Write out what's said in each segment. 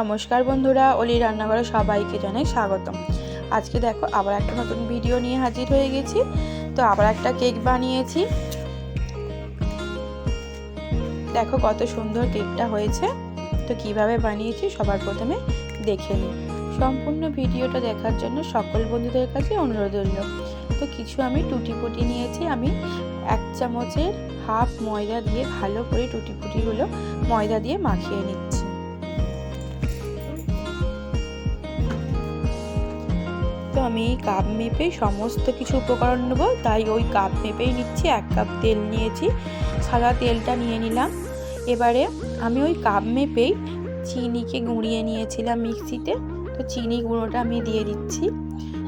নমস্কার বন্ধুরা, অলি রান্নাঘরে সবাইকে জানাই স্বাগতম। আজকে দেখো আবার একটা নতুন ভিডিও নিয়ে হাজির হয়ে গেছি। তো আবার একটা কেক বানিয়েছি। দেখো কত সুন্দর কেকটা হয়েছে। তো কীভাবে বানিয়েছি সবার প্রথমে দেখে নিই। সম্পূর্ণ ভিডিওটা দেখার জন্য সকল বন্ধুদের কাছে অনুরোধ রইল। তো কিছু আমি টুটি ফুটি নিয়েছি। আমি এক চামচের হাফ ময়দা দিয়ে ভালো করে টুটি ফুটিগুলো ময়দা দিয়ে মাখিয়ে নিচ্ছি। আমি কাপ মেপে সমস্ত কিছু উপকরণ নেব। তাই ওই কাপ মেপেই নিচ্ছি, এক কাপ তেল নিয়েছি, সাদা তেলটা নিয়ে নিলাম। এবারে আমি ওই কাপ মেপেই চিনিকে গুঁড়িয়ে নিয়েছিলাম মিক্সিতে। তো চিনি গুঁড়োটা আমি দিয়ে দিচ্ছি।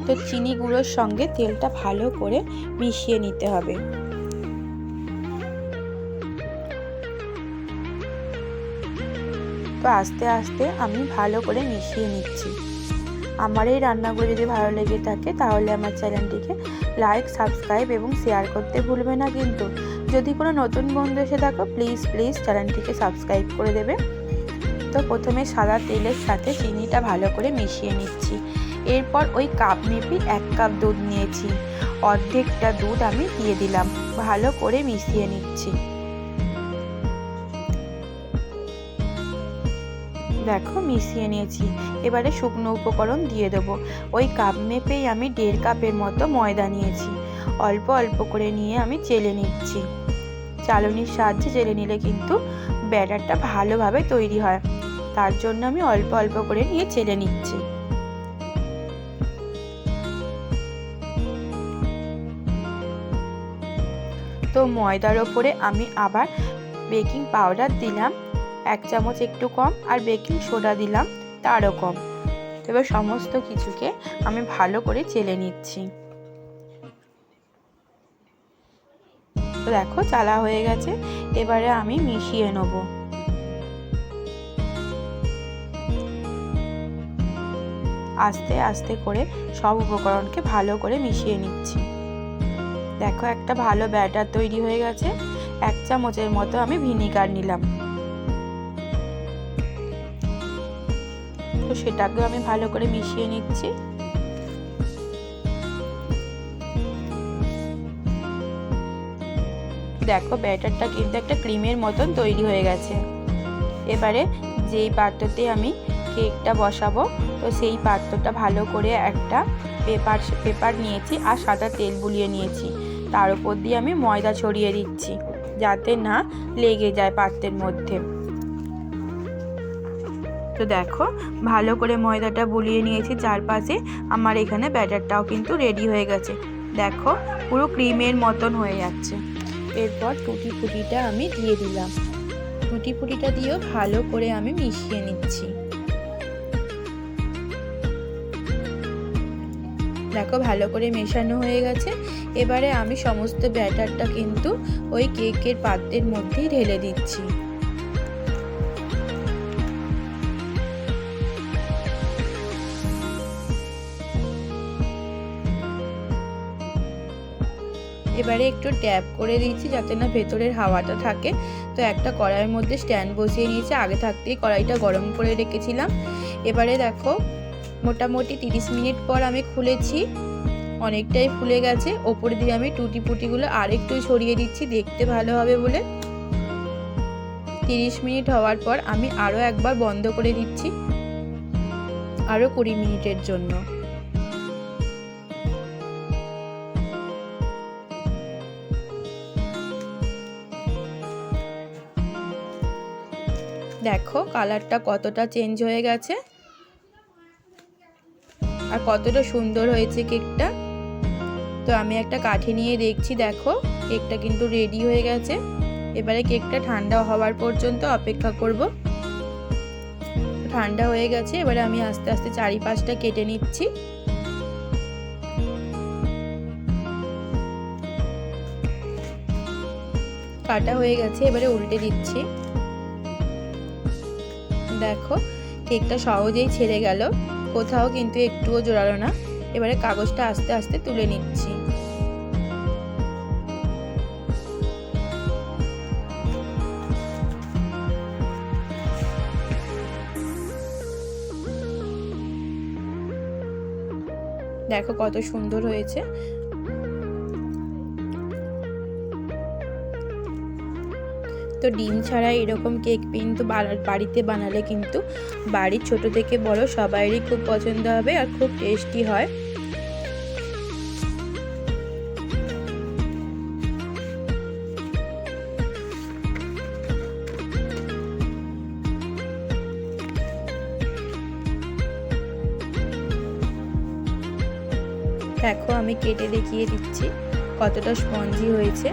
তো চিনি গুঁড়োর সঙ্গে তেলটা ভালো করে মিশিয়ে নিতে হবে। তো আস্তে আস্তে আমি ভালো করে মিশিয়ে নিচ্ছি। আমার এই রান্নাগুলো যদি ভালো লেগে থাকে, তাহলে আমার চ্যানেলটিকে লাইক সাবস্ক্রাইব এবং শেয়ার করতে ভুলবে না কিন্তু। যদি কোনো নতুন বন্ধু এসে থাকো প্লিজ প্লিজ চ্যানেলটিকে সাবস্ক্রাইব করে দেবে। তো প্রথমে সাদা তেলের সাথে চিনিটা ভালো করে মিশিয়ে নিচ্ছি। এরপর ওই কাপ মেপি এক কাপ দুধ নিয়েছি। অর্ধেকটা দুধ আমি দিয়ে দিলাম। ভালো করে মিশিয়ে নিচ্ছি। দেখো, মিশিয়ে নিয়েছি। এবারে শুকনো উপকরণ দিয়ে দেবো। ওই কাপ মেপেই আমি দেড় কাপের মতো ময়দা নিয়েছি। অল্প অল্প করে নিয়ে আমি চেলে নিচ্ছি। চালনির সাহায্যে চেলে নিলে কিন্তু ব্যাটারটা ভালোভাবে তৈরি হয়। তার জন্য আমি অল্প অল্প করে নিয়ে চেলে নিচ্ছি। তো ময়দার ওপরে আমি আবার বেকিং পাউডার দিলাম। এক চামচ একটু কম আর বেকিং সোডা দিলাম, তারও কম। তবে সমস্ত কিছুকে আমি ভালো করে চেলে নিচ্ছি। দেখো, চালা হয়ে গেছে, এবারে আমি মিশিয়ে নেব। আস্তে আস্তে করে সব উপকরণকে ভালো করে মিশিয়ে নিচ্ছি। দেখো, একটা ভালো ব্যাটার তৈরি হয়ে গেছে। এক চামচের মতো আমি ভিনিগার নিলাম। সেটাকেও আমি ভালো করে মিশিয়ে নিচ্ছি। দেখো, ব্যাটারটা কিন্তু একটা ক্রিমের মতন তৈরি হয়ে গেছে। এবারে যেই পাত্রতে আমি কেকটা বসাবো, তো সেই পাত্রটা ভালো করে একটা পেপার পেপার নিয়েছি আর সাদা তেল বুলিয়ে নিয়েছি। তার উপর দিয়ে আমি ময়দা ছড়িয়ে দিচ্ছি, যাতে না লেগে যায় পাত্রের মধ্যে। তো দেখো, ভালো করে ময়দাটা বুলিয়ে নিয়েছি চারপাশে। আমার এখানে ব্যাটারটাও কিন্তু রেডি হয়ে গেছে। দেখো, পুরো ক্রিমের মতন হয়ে যাচ্ছে। এরপর টুটি ফুটিটা আমি দিয়ে দিলাম। টুটি ফুটিটা দিয়েও ভালো করে আমি মিশিয়ে নিচ্ছি। দেখো, ভালো করে মেশানো হয়ে গেছে। এবারে আমি সমস্ত ব্যাটারটা কিন্তু ওই কেকের পাত্রের মধ্যেই ঢেলে দিচ্ছি। এবারে একটু ট্যাপ করে দিচ্ছি যাতে না ভেতরের হাওয়াটা থাকে। তো একটা কড়াইয়ের মধ্যে স্ট্যান্ড বসিয়ে নিয়েছি আগে থাকতেই কড়াইটা গরম করে রেখেছিলাম। এবারে দেখো, মোটামুটি তিরিশ মিনিট পর আমি খুলেছি। অনেকটাই ফুলে গেছে। ওপরে দিয়ে আমি টুটি পুটিগুলো আর একটু ছড়িয়ে দিচ্ছি। দেখতে ভালো হবে বলে। তিরিশ মিনিট হওয়ার পর আমি আরও একবার বন্ধ করে দিচ্ছি। আরও কুড়ি মিনিটের জন্য। দেখো কালারটা কতটা চেঞ্জ হয়ে গেছে। আর কতটা সুন্দর হয়েছে কেকটা। তো আমি একটা কাঠি নিয়ে দেখছি, দেখো। কেকটা কিন্তু রেডি হয়ে গেছে। এবারে কেকটা ঠান্ডা হওয়ার পর্যন্ত অপেক্ষা করব। ঠান্ডা হয়ে গেছে, এবারে আমি আস্তে আস্তে চারিপাশটা কেটে নিচ্ছি। কাটা হয়ে গেছে, এবারে উল্টে দিচ্ছি। দেখো, কেকটা সহজেই ছেড়ে গেল। কোথাও কিন্তু একটুও জোরালো না। এবারে কাগজটা আস্তে আস্তে তুলে নিচ্ছি। দেখো কত সুন্দর হয়েছে। তো ডিম ছাড়া এরকম কেক কিন্তু বাড়িতে বানালে কিন্তু বাড়ির ছোট থেকে বড় সবাইরই খুব পছন্দ হবে আর খুব টেস্টি হয়। দেখো আমি কেটে দেখিয়ে দিচ্ছি কতটা স্পঞ্জি হয়েছে।